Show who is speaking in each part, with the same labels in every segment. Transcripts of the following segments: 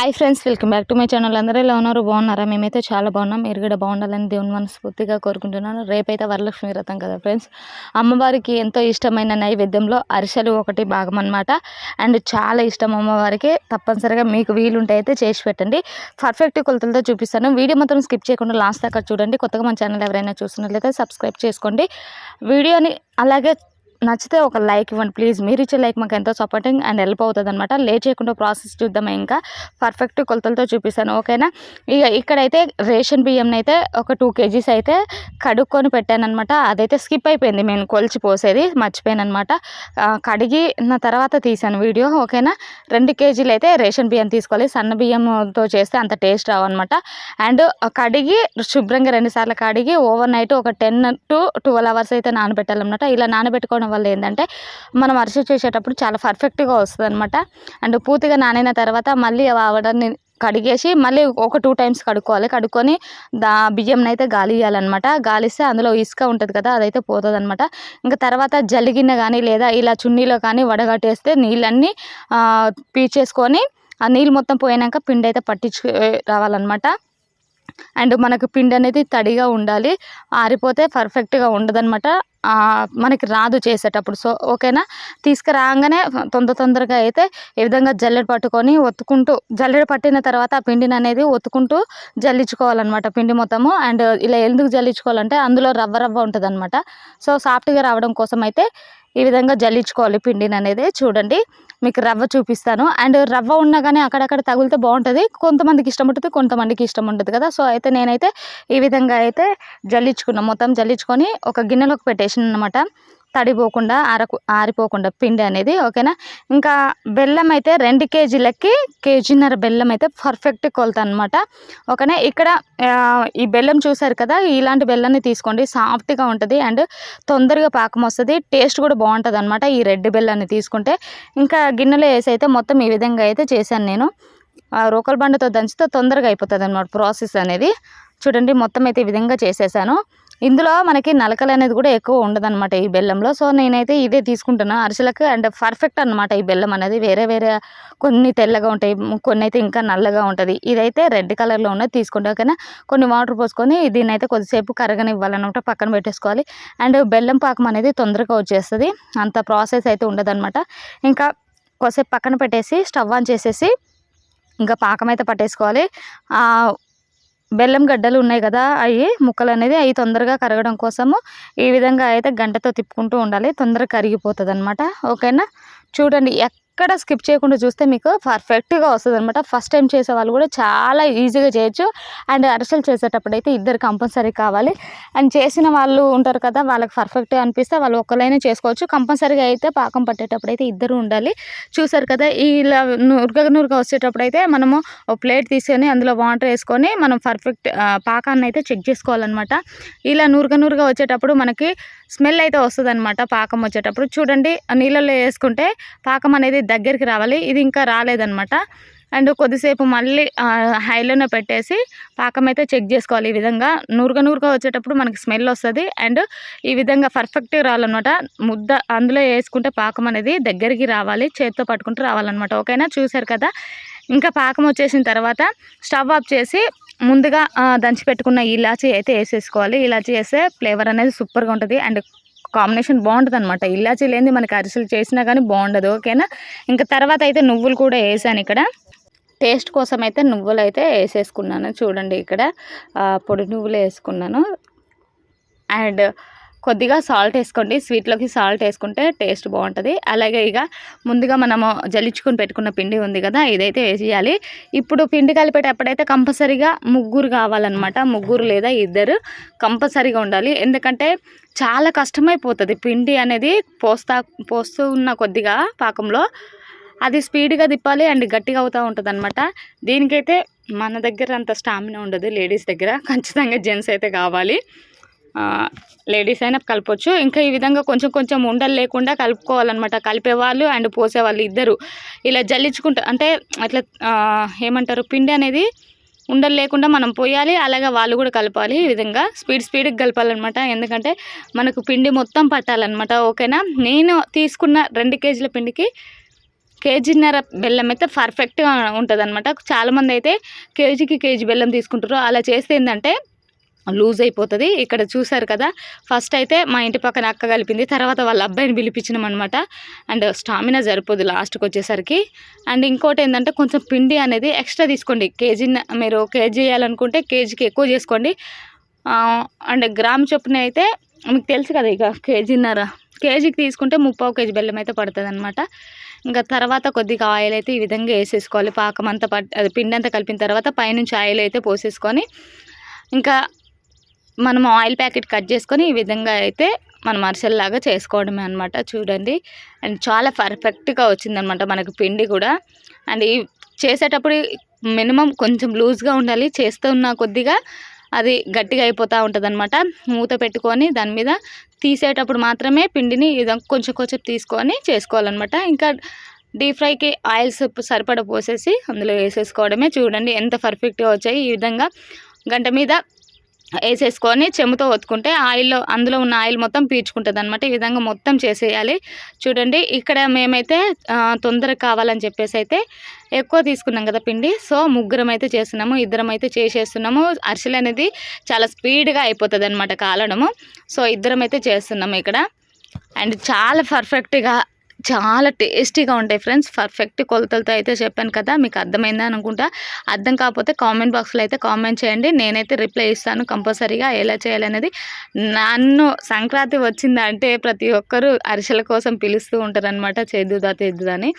Speaker 1: Hi friends welcome back to my channel. అందరూ ఎలా ఉన్నారు? బాగున్నారా? మేమైతే చాలా బాగున్నాం. మీరు కూడా బాగుండాలని దేవుని మనస్ఫూర్తిగా కోరుకుంటున్నాను. రేపైతే వరలక్ష్మి వ్రతం కదా ఫ్రెండ్స్? అమ్మవారికి ఎంతో ఇష్టమైన నైవేద్యంలో అరిసెలు ఒకటి భాగం అనమాట అండ్ చాలా ఇష్టం అమ్మవారికి. తప్పనిసరిగా మీకు వీలుంటే అయితే చేసి పెట్టండి. పర్ఫెక్ట్ కొలతలతో చూపిస్తాను. వీడియో మాత్రం స్కిప్ చేయకుండా లాస్ట్ దాకా చూడండి. కొత్తగా మన ఛానల్ ఎవరైనా చూస్తున్నట్లయితే సబ్స్క్రైబ్ చేసుకోండి. వీడియోని అలాగే నచ్చితే ఒక లైక్ ఇవ్వండి. ప్లీజ్ మీరు ఇచ్చే లైక్ మాకు ఎంతో సపోర్టింగ్ అండ్ హెల్ప్ అవుతుంది అనమాట లేట్ చేయకుండా ప్రాసెస్ చూద్దాం ఇంకా? పర్ఫెక్ట్ కొలతలతో చూపిస్తాను ఓకేనా ఇక ఇక్కడైతే రేషన్ బియ్యం అయితే ఒక టూ కేజీస్ అయితే కడుక్కొని పెట్టాను అనమాట అదైతే స్కిప్ అయిపోయింది నేను కొలిచి పోసేది మర్చిపోయాను అనమాట కడిగి నా తర్వాత తీసాను వీడియో ఓకేనా రెండు కేజీలు అయితే రేషన్ బియ్యం తీసుకోవాలి. సన్న బియ్యంతో చేస్తే అంత టేస్ట్ రావన్నమాట. అండ్ కడిగి శుభ్రంగా రెండుసార్లు కడిగి ఓవర్ నైట్ ఒక టెన్ టు ట్వెల్వ్ అవర్స్ అయితే నానబెట్టాలన్నమాట. ఇలా నానబెట్టుకోవడం వల్ల ఏంటంటే మనం అరిసె చేసేటప్పుడు చాలా పర్ఫెక్ట్గా వస్తుంది అనమాట అండ్ పూర్తిగా నానిన తర్వాత మళ్ళీ ఆవడాన్ని కడిగేసి మళ్ళీ ఒక టూ టైమ్స్ కడుక్కోవాలి. కడుక్కొని దా బియ్యం అయితే గాలి ఇవ్వాలన్నమాట గాలిస్తే అందులో ఇసుక ఉంటుంది కదా అదైతే పోతుంది అనమాట ఇంకా తర్వాత జలిగిన కానీ లేదా ఇలా చున్నీలో కానీ వడగట్టేస్తే నీళ్ళన్నీ పీచేసుకొని ఆ నీళ్ళు మొత్తం పోయినాక పిండి అయితే పట్టించు రావాలన్నమాట. అండ్ మనకు పిండి అనేది తడిగా ఉండాలి ఆరిపోతే పర్ఫెక్ట్గా ఉండదన్నమాట. మనకి రాదు చేసేటప్పుడు. సో ఓకేనా? తీసుకురాగానే తొందర తొందరగా అయితే ఈ విధంగా జల్లెడ పట్టుకొని ఒత్తుకుంటూ జల్లెడ పట్టిన తర్వాత ఆ పిండిని అనేది ఒత్తుకుంటూ జల్లించుకోవాలన్నమాట పిండి మొత్తము. అండ్ ఇలా ఎందుకు జల్లించుకోవాలంటే అందులో రవ్వ రవ్వ ఉంటుంది సో సాఫ్ట్గా రావడం కోసం అయితే ఈ విధంగా జల్లించుకోవాలి పిండిని అనేది. చూడండి. మీకు రవ్వ చూపిస్తాను. అండ్ రవ్వ ఉన్నా కానీ అక్కడక్కడ తగిలితే బాగుంటుంది. కొంతమందికి ఇష్టం ఉంటుంది కొంతమందికి ఇష్టం ఉంటుంది కదా. సో అయితే నేనైతే ఈ విధంగా అయితే జల్లించుకున్నాను మొత్తం జల్లించుకొని ఒక గిన్నెలోకి పెట్టేసిన అనమాట తడిపోకుండా ఆరకు ఆరిపోకుండా పిండి అనేది ఓకేనా? ఇంకా బెల్లం అయితే రెండు కేజీలకి కేజీన్నర బెల్లం అయితే పర్ఫెక్ట్ కొలత అనమాట ఓకేనా? ఇక్కడ ఈ బెల్లం చూసారు కదా? ఇలాంటి బెల్లాన్ని తీసుకోండి. సాఫ్ట్గా ఉంటుంది అండ్ తొందరగా పాకం వస్తుంది. టేస్ట్ కూడా బాగుంటుంది అనమాట ఈ రెడ్ బెల్లాన్ని తీసుకుంటే. ఇంకా గిన్నెలో వేసి అయితే మొత్తం ఈ విధంగా అయితే చేశాను నేను. రోకల్ బండతో దంచితే తొందరగా అయిపోతుంది అనమాట ప్రాసెస్ అనేది. చూడండి మొత్తం అయితే ఈ విధంగా చేసేసాను. ఇందులో మనకి నలకలు అనేది కూడా ఎక్కువ ఉండదన్నమాట ఈ బెల్లంలో. సో నేనైతే ఇదే తీసుకుంటున్నాను అరిసెలకు అండ్ పర్ఫెక్ట్ అనమాట ఈ బెల్లం అనేది. వేరే వేరే కొన్ని తెల్లగా ఉంటాయి కొన్ని అయితే ఇంకా నల్లగా ఉంటుంది. ఇదైతే రెడ్ కలర్లో ఉన్నది తీసుకుంటా కానీ కొన్ని వాటర్ పోసుకొని దీన్ని అయితే కొద్దిసేపు కరగనివ్వాలన్నమాట పక్కన పెట్టేసుకోవాలి. అండ్ బెల్లం పాకం అనేది తొందరగా వచ్చేస్తుంది. అంత ప్రాసెస్ అయితే ఉండదన్నమాట. ఇంకా కొద్దిసేపు పక్కన పెట్టేసి స్టవ్ ఆన్ చేసేసి ఇంకా పాకం అయితే పట్టేసుకోవాలి. బెల్లం గడ్డలు ఉన్నాయి కదా అవి ముక్కలు అనేది అవి తొందరగా కరగడం కోసము ఈ విధంగా అయితే గంటతో తిప్పుకుంటూ ఉండాలి. తొందరగా కరిగిపోతుంది అనమాట ఓకేనా? చూడండి ఎక్కడ స్కిప్ చేయకుండా చూస్తే మీకు పర్ఫెక్ట్గా వస్తుంది అనమాట ఫస్ట్ టైం చేసే వాళ్ళు కూడా చాలా ఈజీగా చేయొచ్చు. అండ్ అరిసెలు చేసేటప్పుడు అయితే ఇద్దరు కంపల్సరీ కావాలి. అండ్ చేసిన వాళ్ళు ఉంటారు కదా వాళ్ళకి పర్ఫెక్ట్గా అనిపిస్తే వాళ్ళు ఒక్కరైనా చేసుకోవచ్చు. కంపల్సరీగా అయితే పాకం పట్టేటప్పుడు అయితే ఇద్దరు ఉండాలి. చూసారు కదా ఇలా నురుగ నురుగ వచ్చేటప్పుడు అయితే మనము ఒక ప్లేట్ తీసుకొని అందులో వాటర్ వేసుకొని మనం పర్ఫెక్ట్ పాకాన్ని అయితే చెక్ చేసుకోవాలన్నమాట. ఇలా నూరుగ నూరుగా వచ్చేటప్పుడు మనకి స్మెల్ అయితే వస్తుంది అనమాట పాకం వచ్చేటప్పుడు. చూడండి నీళ్ళలో వేసుకుంటే పాకం అనేది దగ్గరికి రావాలి. ఇది ఇంకా రాలేదనమాట అండ్ కొద్దిసేపు మళ్ళీ హైలోనే పెట్టేసి పాకం అయితే చెక్ చేసుకోవాలి. ఈ విధంగా నూరుగా నూరుగా వచ్చేటప్పుడు మనకి స్మెల్ వస్తుంది. అండ్ ఈ విధంగా పర్ఫెక్ట్గా రావాలన్నమాట. ముద్ద అందులో వేసుకుంటే పాకం అనేది దగ్గరికి రావాలి. చేతితో పట్టుకుంటూ రావాలన్నమాట. ఓకేనా? చూసారు కదా? ఇంకా పాకం వచ్చేసిన తర్వాత స్టవ్ ఆఫ్ చేసి ముందుగా దంచి పెట్టుకున్న ఇలాచీ అయితే వేసేసుకోవాలి. ఇలాచీ వేస్తే ఫ్లేవర్ అనేది సూపర్గా ఉంటుంది. అండ్ కాంబినేషన్ బాగుంటుంది అనమాట ఇలాచీ లేని మనకి అరిసెలు చేసినా కానీ బాగుండదు ఓకేనా? ఇంకా తర్వాత అయితే నువ్వులు కూడా వేసాను ఇక్కడ. టేస్ట్ కోసం అయితే నువ్వులు అయితే వేసేసుకున్నాను. చూడండి ఇక్కడ పొడి నువ్వులు వేసుకున్నాను. అండ్ కొద్దిగా సాల్ట్ వేసుకోండి. స్వీట్లోకి సాల్ట్ వేసుకుంటే టేస్ట్ బాగుంటుంది. అలాగే ఇక ముందుగా మనము జల్లించుకొని పెట్టుకున్న పిండి ఉంది కదా ఇదైతే వేసేయాలి. ఇప్పుడు పిండి కలిపేటప్పుడైతే కంపల్సరీగా ముగ్గురు కావాలన్నమాట. ముగ్గురు లేదా ఇద్దరు కంపల్సరీగా ఉండాలి. ఎందుకంటే చాలా కష్టమైపోతుంది పిండి అనేది పోస్తా పోస్తూ ఉన్న కొద్దిగా పాకంలో. అది స్పీడ్గా తిప్పాలి అండ్ గట్టిగా అవుతూ ఉంటుంది అనమాట దీనికైతే మన దగ్గర అంత స్టామినా ఉండదు లేడీస్ దగ్గర. ఖచ్చితంగా జెంట్స్ అయితే కావాలి. లేడీస్ అయినా కలపచ్చు. ఇంకా ఈ విధంగా కొంచెం కొంచెం ఉండలు లేకుండా కలుపుకోవాలన్నమాట. కలిపేవాళ్ళు అండ్ పోసేవాళ్ళు ఇద్దరు. ఇలా జల్లించుకుంటా అంటే అట్లా ఏమంటారు పిండి అనేది ఉండలు లేకుండా మనం పోయాలి అలాగే వాళ్ళు కూడా కలపాలి ఈ విధంగా. స్పీడ్ స్పీడ్కి కలపాలన్నమాట. ఎందుకంటే మనకు పిండి మొత్తం పట్టాలన్నమాట. ఓకేనా? నేను తీసుకున్న రెండు కేజీల పిండికి కేజీన్నర బెల్లం అయితే పర్ఫెక్ట్గా ఉంటుంది అనమాట చాలామంది అయితే కేజీకి కేజీ బెల్లం తీసుకుంటారు అలా చేస్తే ఏంటంటే లూజ్ అయిపోతుంది. ఇక్కడ చూసారు కదా ఫస్ట్ అయితే మా ఇంటి పక్కన అక్క కలిపింది తర్వాత వాళ్ళ అబ్బాయిని పిలిపించినాం అనమాట అండ్ స్టామినా సరిపోదు లాస్ట్కి వచ్చేసరికి. అండ్ ఇంకోటి ఏంటంటే కొంచెం పిండి అనేది ఎక్స్ట్రా తీసుకోండి. కేజీ మీరు కేజీ చేయాలనుకుంటే కేజీకి ఎక్కువ చేసుకోండి. అండ్ గ్రామ్ చొప్పున అయితే మీకు తెలుసు కదా ఇక కేజీన్నర. కేజీకి తీసుకుంటే ముప్పావు కేజీ బెల్లం అయితే పడుతుంది అనమాట ఇంకా తర్వాత కొద్దిగా ఆయిల్ అయితే ఈ విధంగా వేసేసుకోవాలి. పాకం అంతా పట్ అది పిండి అంతా కలిపిన తర్వాత పైనుంచి ఆయిల్ అయితే పోసేసుకొని ఇంకా మనం ఆయిల్ ప్యాకెట్ కట్ చేసుకొని ఈ విధంగా అయితే మనం అరిసెల్లాగా చేసుకోవడమే అనమాట చూడండి. అండ్ చాలా పర్ఫెక్ట్గా వచ్చిందనమాట మనకు పిండి కూడా. అండ్ ఈ చేసేటప్పుడు మినిమం కొంచెం లూజ్గా ఉండాలి. చేస్తున్న కొద్దిగా అది గట్టిగా అయిపోతూ ఉంటుంది అనమాట మూత పెట్టుకొని దాని మీద తీసేటప్పుడు మాత్రమే పిండిని విధంగా కొంచెం కొంచెం తీసుకొని చేసుకోవాలన్నమాట. ఇంకా డీప్ ఫ్రైకి ఆయిల్స్ సరిపడ సరిపడా పోసేసి అందులో వేసేసుకోవడమే. చూడండి ఎంత పర్ఫెక్ట్గా వచ్చాయి. ఈ విధంగా గంట మీద వేసేసుకొని చెమ్ముతో ఒత్తుకుంటే ఆయిల్లో అందులో ఉన్న ఆయిల్ మొత్తం పీల్చుకుంటుంది అనమాట ఈ విధంగా మొత్తం చేసేయాలి. చూడండి ఇక్కడ మేమైతే తొందరగా కావాలని చెప్పేసి అయితే ఎక్కువ తీసుకున్నాం కదా పిండి. సో ముగ్గురం అయితే చేస్తున్నాము ఇద్దరం అయితే చేసేస్తున్నాము. అరిసెలు అనేది చాలా స్పీడ్గా అయిపోతుంది అనమాట కాలడము. సో ఇద్దరం అయితే చేస్తున్నాము ఇక్కడ. అండ్ చాలా పర్ఫెక్ట్గా చాలా టేస్టీగా ఉంటాయి ఫ్రెండ్స్. పర్ఫెక్ట్ కొలతలతో అయితే చెప్పాను కదా మీకు అర్థమైందా అనుకుంటా. అర్థం కాకపోతే కామెంట్ బాక్స్లో అయితే కామెంట్ చేయండి. నేనైతే రిప్లై ఇస్తాను కంపల్సరీగా ఎలా చేయాలనేది. నన్ను సంక్రాంతి వచ్చిందంటే ప్రతి ఒక్కరూ అరిసెల కోసం పిలుస్తూ ఉంటారనమాట చేదుదా తెద్దుదా అని.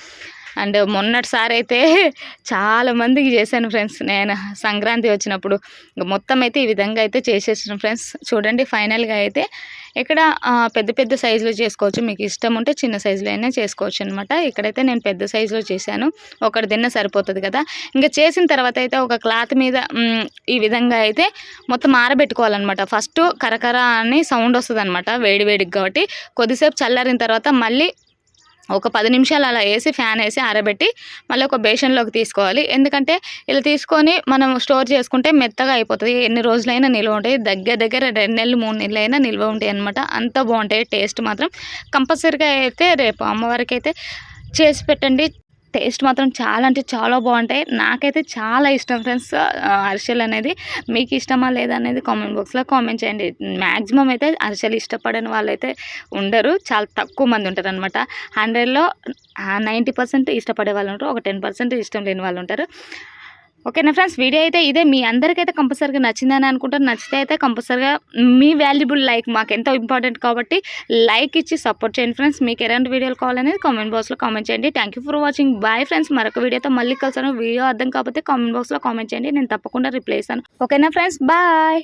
Speaker 1: అండ్ మొన్నటిసారి అయితే చాలా మందికి చేశాను ఫ్రెండ్స్. నేను సంక్రాంతి వచ్చినప్పుడు మొత్తం అయితే ఈ విధంగా అయితే చేసేసాను ఫ్రెండ్స్. చూడండి ఫైనల్గా అయితే ఇక్కడ పెద్ద పెద్ద సైజులో చేసుకోవచ్చు. మీకు ఇష్టం ఉంటే చిన్న సైజులో అయినా చేసుకోవచ్చు అనమాట ఇక్కడైతే నేను పెద్ద సైజులో చేశాను. ఒకటి తిన్న సరిపోతుంది కదా. ఇంకా చేసిన తర్వాత అయితే ఒక క్లాత్ మీద ఈ విధంగా అయితే మొత్తం ఆరబెట్టుకోవాలన్నమాట. ఫస్ట్ కరకర అని సౌండ్ వస్తుంది అనమాట వేడి వేడికి కాబట్టి. కొద్దిసేపు చల్లారిన తర్వాత మళ్ళీ ఒక పది నిమిషాలు అలా వేసి ఫ్యాన్ వేసి ఆరబెట్టి మళ్ళీ ఒక బేషన్లోకి తీసుకోవాలి. ఎందుకంటే ఇలా తీసుకొని మనం స్టోర్ చేసుకుంటే మెత్తగా అయిపోతుంది. ఎన్ని రోజులైనా నిల్వ ఉంటాయి. దగ్గర దగ్గర రెండు నెలలు మూడు నెలలైనా నిల్వ ఉంటాయి అనమాట అంత బాగుంటాయి. టేస్ట్ మాత్రం కంపల్సరీగా అయితే రేపు అమ్మవారికి అయితే చేసి పెట్టండి. టేస్ట్ మాత్రం చాలా అంటే చాలా బాగుంటాయి. నాకైతే చాలా ఇష్టం ఫ్రెండ్స్. అరిసెలు అనేది మీకు ఇష్టమా లేదా అనేది కామెంట్ బాక్స్లో కామెంట్ చేయండి. మ్యాక్సిమం అయితే అరిసెలు ఇష్టపడని వాళ్ళైతే ఉండరు. చాలా తక్కువ మంది ఉంటారు అనమాట హండ్రెడ్లో నైంటీ పర్సెంట్ ఇష్టపడే వాళ్ళు ఉంటారు. ఒక టెన్ పర్సెంట్ ఇష్టం లేని వాళ్ళు ఉంటారు. ఓకేనా ఫ్రెండ్స్? వీడియో అయితే ఇదే. మీ అందరికైతే కంపల్సరీగా నచ్చిందని అనుకుంటారు నచ్చితే అయితే కంపల్సరీగా మీ వాల్యుబుల్ లైక్ మాకు ఎంతో ఇంపార్టెంట్ కాబట్టి లైక్ ఇచ్చి సపోర్ట్ చేయండి ఫ్రెండ్స్. మీకు ఎలాంటి వీడియోలు కావాలనేది కామెంట్ బాక్స్లో కామెంట్ చేయండి. Thank you for watching bye friends మరొక వీడియోతో మళ్ళీ కలిసాను వీడియో అర్థం కాకపోతే కామెంట్ బాక్స్లో కామెంట్ చేయండి. నేను తప్పకుండా రిప్లై ఇస్తాను. ఓకేనా ఫ్రెండ్స్? బాయ్